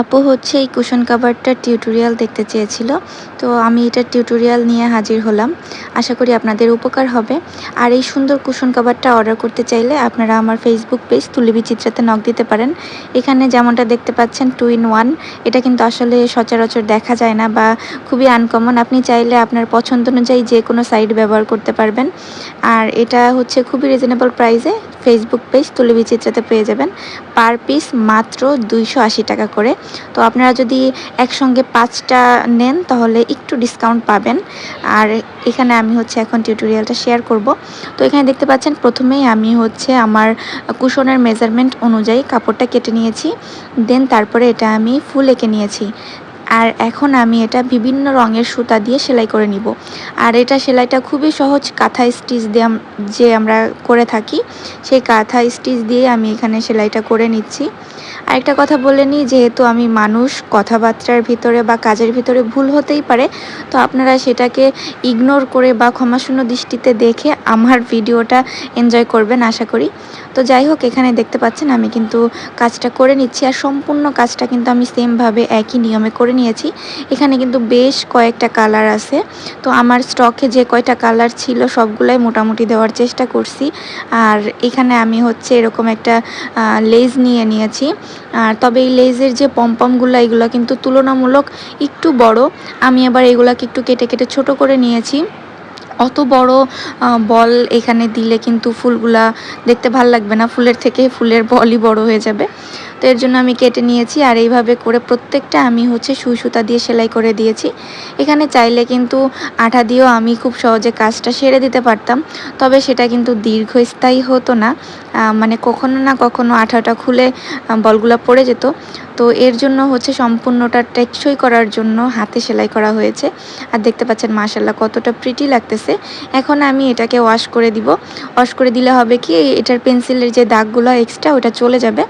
আপু হচ্ছে এই কুশন কাভারটার টিউটোরিয়াল দেখতে চেয়েছিল। তো আমি এটার টিউটোরিয়াল নিয়ে হাজির হলাম। আশা করি আপনাদের উপকার হবে। আর এই সুন্দর কুশন কাভারটা অর্ডার করতে চাইলে আপনারা আমার ফেসবুক পেজ তুলিবি চিত্রাতে নক দিতে পারেন। এখানে যেমনটা দেখতে পাচ্ছেন টু ইন ওয়ান এটা কিন্তু আসলে সচরাচর দেখা যায় না বা খুবই আনকমন আপনি চাইলে আপনার পছন্দ অনুযায়ী যে কোনো সাইট ব্যবহার করতে পারবেন। আর এটা হচ্ছে খুবই রিজনেবল প্রাইসে ফেসবুক পেজ তুলিবি চিত্রাতে পেয়ে যাবেন। পার পিস মাত্র দুইশো আশি টাকা করে। তো আপনারা যদি একসঙ্গে পাঁচটা নেন, তাহলে একটু ডিসকাউন্ট পাবেন। আর এখানে আমি হচ্ছে এখন টিউটোরিয়ালটা শেয়ার করব। তো এখানে দেখতে পাচ্ছেন, প্রথমেই আমি হচ্ছে আমার কুশনের মেজারমেন্ট অনুযায়ী কাপড়টা কেটে নিয়েছি। দেন তারপরে এটা আমি ফুল এঁকে নিয়েছি। আর এখন আমি এটা বিভিন্ন রঙের সুতা দিয়ে সেলাই করে নিব। আর এটা সেলাইটা খুবই সহজ কাঁথা স্টিচ দিয়ে যে আমরা করে থাকি, সেই কাঁথা স্টিচ দিয়ে আমি এখানে সেলাইটা করে নিচ্ছি। আরেকটা কথা বলে নিই, যেহেতু আমি মানুষ, কথাবার্তার ভিতরে বা কাজের ভিতরে ভুল হতেই পারে, তো আপনারা সেটাকে ইগনোর করে বা ক্ষমাশূন্য দৃষ্টিতে দেখে আমার ভিডিওটা এনজয় করবেন, আশা করি। তো যাই হোক, এখানে দেখতে পাচ্ছেন, আমি কিন্তু কাজটা করে নিচ্ছি আর সম্পূর্ণ কাজটা কিন্তু আমি সেমভাবে একই নিয়মে করে নিয়েছি। এখানে কিন্তু বেশ কয়েকটা কালার আছে। তো আমার স্টকে যে কয়টা কালার ছিল, সবগুলাই মোটামুটি দেওয়ার চেষ্টা করছি। আর এখানে আমি হচ্ছে এরকম একটা লেজ নিয়ে নিয়েছি। আর তবে এই লেজের যে পম্পমগুলো এগুলো কিন্তু তুলনামূলক একটু বড়। আমি আবার এগুলাকে একটু কেটে কেটে ছোট করে নিয়েছি। অত বড় বল এখানে দিলে কিন্তু ফুলগুলা দেখতে ভালো লাগবে না। ফুলের থেকে ফুলের বলই বড় হয়ে যাবে। তো এর জন্য আমি কেটে নিয়েছি আর এইভাবে করে প্রত্যেকটা আমি হচ্ছে সুই সুতা দিয়ে সেলাই করে দিয়েছি। এখানে চাইলে কিন্তু আঠা দিয়েও আমি খুব সহজে কাজটা সেরে দিতে পারতাম, তবে সেটা কিন্তু দীর্ঘস্থায়ী হতো না। মানে কখনো না কখনো আঠাটা খুলে বলগুলা পড়ে যেত। তো এর জন্য হচ্ছে সম্পূর্ণটা টেকসই করার জন্য হাতে সেলাই করা হয়েছে। আর দেখতে পাচ্ছেন মাশাল্লাহ কতটা প্রিটি লাগতেছে। এখন আমি এটাকে ওয়াশ করে দিব। ওয়াশ করে দিলে হবে কি, এটার পেন্সিলের যে দাগগুলো এক্সট্রা ওটা চলে যাবে।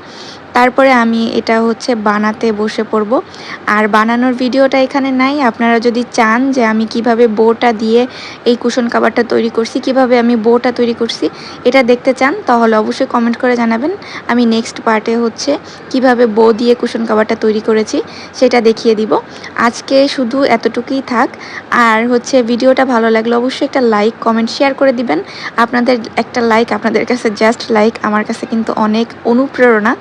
তারপরে আমি এটা হচ্ছে বানাতে বসে পড়ব। আর বানানোর ভিডিওটা এখানে নাই। আপনারা যদি চান যে আমি কীভাবে বোটা দিয়ে এই কুশন কাবারটা তৈরি করছি, কীভাবে আমি বোটা তৈরি করছি, এটা দেখতে চান, তাহলে অবশ্যই কমেন্ট করে জানাবেন। আমি নেক্সট পার্টে হচ্ছে কীভাবে বো দিয়ে কুশন কাবারটা তৈরি করেছি, সেটা দেখিয়ে দিব। আজকে শুধু এতটুকুই থাক। আর হচ্ছে ভিডিওটা ভালো লাগলে অবশ্যই একটা লাইক কমেন্ট শেয়ার করে দিবেন। আপনাদের একটা লাইক আপনাদের কাছে জাস্ট লাইক আমার কাছে কিন্তু অনেক অনুপ্রেরণা।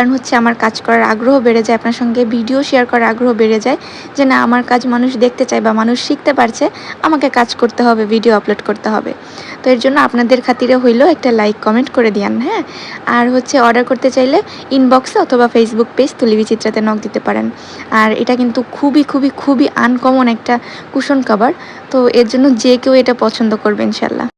কারণ হচ্ছে আমার কাজ করার আগ্রহ বেড়ে যায়, আপনার সঙ্গে ভিডিও শেয়ার করার আগ্রহ বেড়ে যায় যে না, আমার কাজ মানুষ দেখতে চায় বা মানুষ শিখতে পারছে, আমাকে কাজ করতে হবে ভিডিও আপলোড করতে হবে। তো এর জন্য আপনাদের খাতিরে হইলেও একটা লাইক কমেন্ট করে দিয়ান হ্যাঁ? আর হচ্ছে অর্ডার করতে চাইলে ইনবক্সে অথবা ফেসবুক পেজ তুলিবি চিত্রাতে নক দিতে পারেন। আর এটা কিন্তু খুবই খুবই খুবই আনকমন একটা কুশন কাভার তো এর জন্য যে কেউ এটা পছন্দ করবে ইনশাল্লাহ